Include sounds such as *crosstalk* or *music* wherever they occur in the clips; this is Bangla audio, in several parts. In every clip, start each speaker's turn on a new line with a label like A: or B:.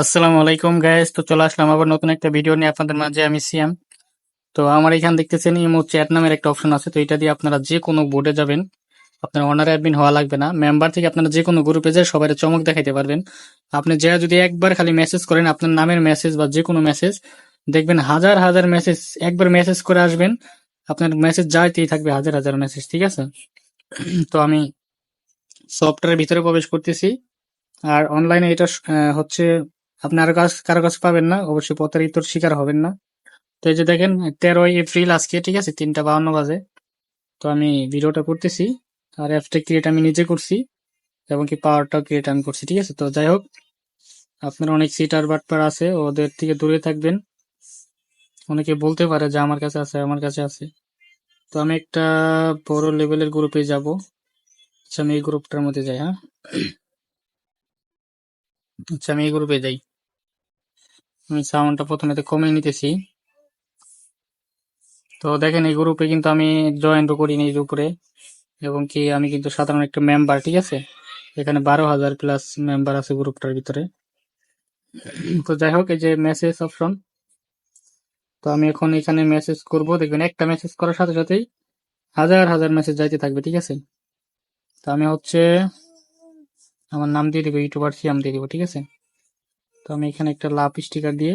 A: আসসালামু আলাইকুম গাইস তো চলে আসলাম আবার নতুন একটা ভিডিও নিয়ে আপনাদের মাঝে, আমি সিয়াম। তো আমার এখানে দেখতেছেন ইমো চ্যাট নামের একটা অপশন আছে, তো এটা দিয়ে আপনারা যে কোনো বোর্ডে যাবেন। আপনার অনার অ্যাডমিন হওয়া লাগবে না। মেম্বার থেকে আপনারা যে কোনো গ্রুপে যায় সবাই চমক দেখাইতে পারবেন। আপনি যা যদি একবার খালি মেসেজ করেন, আপনার নামের মেসেজ বা যে কোনো মেসেজ দেখবেন হাজার হাজার মেসেজ একবার মেসেজ করে আসবেন। আপনার মেসেজ যাইতেই থাকবে, হাজার হাজার মেসেজ ঠিক আছে? তো আমি সফটওয়্যারের ভিতরে প্রবেশ করতেছি। আর অনলাইনে এটা হচ্ছে আপনি আরও কাজ কারও কাছে পাবেন না, অবশ্যই প্রতারিতর শিকার হবেন না। তো এই যে দেখেন, তেরোই এপ্রিল আজকে, ঠিক আছে, তিনটা বাহান্ন বাজে। তো আমি ভিডিওটা করতেছি, আর অ্যাপটা ক্রিয়েট আমি নিজে করছি, এবং কি পাওয়ারটাও ক্রিয়েট আমি করছি, ঠিক আছে? তো যাই হোক, আপনার অনেক সিটার বাটপার আছে, ওদের থেকে দূরে থাকবেন। অনেকে বলতে পারে যে আমার কাছে আছে, আমার কাছে আছে। তো আমি একটা বড় লেভেলের গ্রুপে যাব। আচ্ছা আমি এই গ্রুপটার মধ্যে যাই হ্যাঁ? আচ্ছা আমি এই গ্রুপে যাই। আমি সাউন্ডটা প্রথমে তো কমিয়ে নিতেছি। তো দেখেন, এই গ্রুপে কিন্তু আমি জয়েন্টও করিনি এর উপরে এবং কি, আমি কিন্তু সাধারণ একটা মেম্বার ঠিক আছে? এখানে বারো হাজার প্লাস মেম্বার আছে গ্রুপটার ভিতরে। তো যাই হোক, এই যে মেসেজ অপশন তো আমি এখন এখানে মেসেজ করব। দেখবেন, একটা মেসেজ করার সাথে সাথেই হাজার হাজার মেসেজ যাইতে থাকবে, ঠিক আছে? তো আমি হচ্ছে, আমার নাম দিয়ে দিব ইউটিউবার সিয়াম দিয়ে দিব, ঠিক আছে? তো আমি এখানে একটা লাভ স্টিকার দিয়ে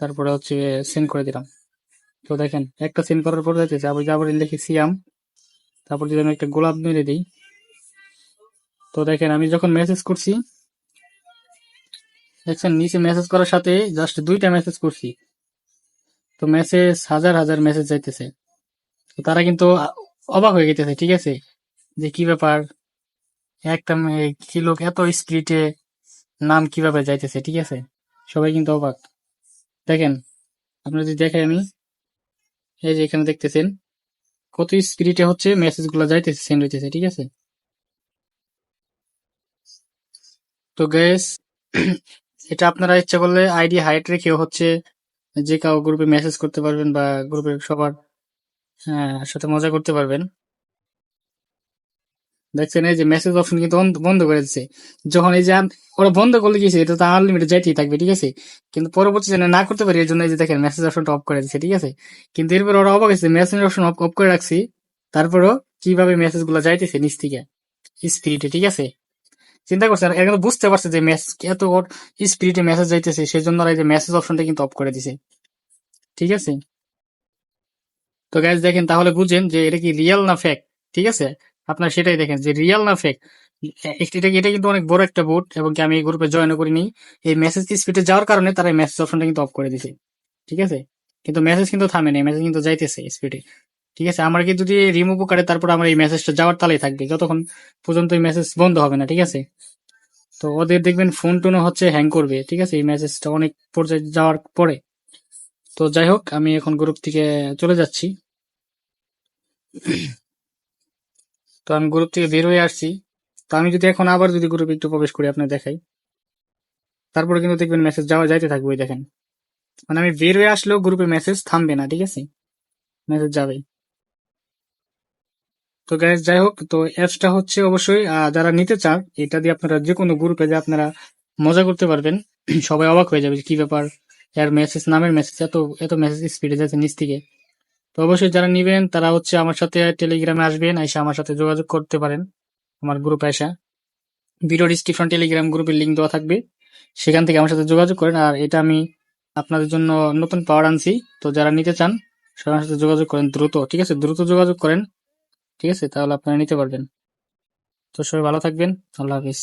A: তারপরে হচ্ছে সেন্ড করে দিলাম। তো দেখেন, একটা সেন্ড করার পর যাইতেছে আবার যাবার লিখি সিয়াম তারপর যদি আমি একটা গোলাপ মেরে দিই, তো দেখেন আমি যখন মেসেজ করছি, দেখছেন নিচে মেসেজ করার সাথে জাস্ট দুইটা মেসেজ করছি। তো মেসেজ হাজার হাজার মেসেজ যাইতেছে। তো তারা কিন্তু অবাক হয়ে গেতেছে, ঠিক আছে? যে কি ব্যাপার? একটা কি লোক এত স্পিডে নাম কীভাবে যাইতেছে ঠিক আছে? সবাই কিন্তু অবাক। দেখেন আপনারা যদি দেখে আমি এই যে এখানে দেখতেছেন কত স্পিডে হচ্ছে মেসেজগুলো যাইতেছে সেন্ড হইতেছে ঠিক আছে? তো গ্যাস *clears throat* এটা আপনারা ইচ্ছা করলে আইডি হাইট রেখেও হচ্ছে যে কাউ গ্রুপে মেসেজ করতে পারবেন বা গ্রুপে সবার হ্যাঁ, সাথে মজা করতে পারবেন। দেখছেন, এই যে মেসেজ অপশন কিন্তু বন্ধ- করে দিচ্ছে যখন এই যে ওরা বন্ধ করলে গেছে এটা তো আনলিমিটেড যাইতেই থাকবে, ঠিক আছে? কিন্তু পরবর্তী যেন না করতে পারি এর জন্য এই যে দেখেন মেসেজ অপশনটা অফ করে দিচ্ছে ঠিক আছে? কিন্তু এরপর ওরা অবাক হয়েছে মেসেজ অপশন অফ অফ করে রাখছি। তারপরও কীভাবে মেসেজগুলো যাইতেছে নিচ থেকে? স্পিরিটে ঠিক আছে? চিন্তা করছে এখন বুঝতে পারছে যে মেসেজ এত স্পিরিটে মেসেজ যাইতেছে সেই জন্য ওরা এই যে মেসেজ অপশনটা কিন্তু অফ করে দিছে। ঠিক আছে? তো গ্যাস দেখেন, তাহলে বুঝেন যে এটা কি রিয়েল না ফেক ঠিক আছে? আপনার সেটাই দেখেন যে রিয়াল না ফেক এটা এটা কিন্তু অনেক বড় একটা বোর্ড এবং কি আমি এই গ্রুপে জয়েন করিনি। এই মেসেজ স্পিডে যাওয়ার কারণে তারা মেসেজ অপশনটা কিন্তু অফ করে দিছে। ঠিক আছে? কিন্তু মেসেজ কিন্তু থামে নেই মেসেজ কিন্তু যাইতেছে স্পিডে ঠিক আছে? আমার কি যদি রিমুভ করে তারপর আমার এই মেসেজটা যাওয়ার তালেই থাকবে। যতক্ষণ পর্যন্ত এই মেসেজ বন্ধ হবে না, ঠিক আছে? তো ওদের দেখবেন ফোন টোনও হচ্ছে হ্যাং করবে, ঠিক আছে? এই মেসেজটা অনেক পর্যায়ে যাওয়ার পরে। তো যাই হোক, আমি এখন গ্রুপ থেকে চলে যাচ্ছি। তো আমি গ্রুপ থেকে বের হয়ে আসছি। তো আমি যদি এখন আবার যদি গ্রুপে একটু প্রবেশ করি, আপনার দেখাই। তারপরে কিন্তু দেখবেন মেসেজ যাওয়া যাইতে থাকবে, ওই দেখেন। মানে আমি বের হয়ে আসলেও গ্রুপে মেসেজ থামবে না, ঠিক আছে? মেসেজ যাবেই তো গ্যাস যাই হোক, তো অ্যাপসটা হচ্ছে অবশ্যই যারা নিতে চান, এটা দিয়ে আপনারা যে কোনো গ্রুপে যে আপনারা মজা করতে পারবেন, সবাই অবাক হয়ে যাবে কি ব্যাপার, এর মেসেজ নামের মেসেজ এত এত মেসেজ স্পিডে যাচ্ছে নিচ থেকে। তো অবশ্যই যারা নিবেন, তারা হচ্ছে আমার সাথে টেলিগ্রামে আসবেন, এসে আমার সাথে যোগাযোগ করতে পারেন, আমার গ্রুপে আসা ভিডিও ডিসক্রিপশন টেলিগ্রাম গ্রুপের লিঙ্ক দেওয়া থাকবে, সেখান থেকে আমার সাথে যোগাযোগ করেন। আর এটা আমি আপনাদের জন্য নতুন পাওয়ার আনছি, তো যারা নিতে চান সবার সাথে যোগাযোগ করেন দ্রুত, ঠিক আছে? দ্রুত যোগাযোগ করেন, ঠিক আছে? তাহলে আপনারা নিতে পারবেন। তো সবাই ভালো থাকবেন, আল্লাহ হাফিজ।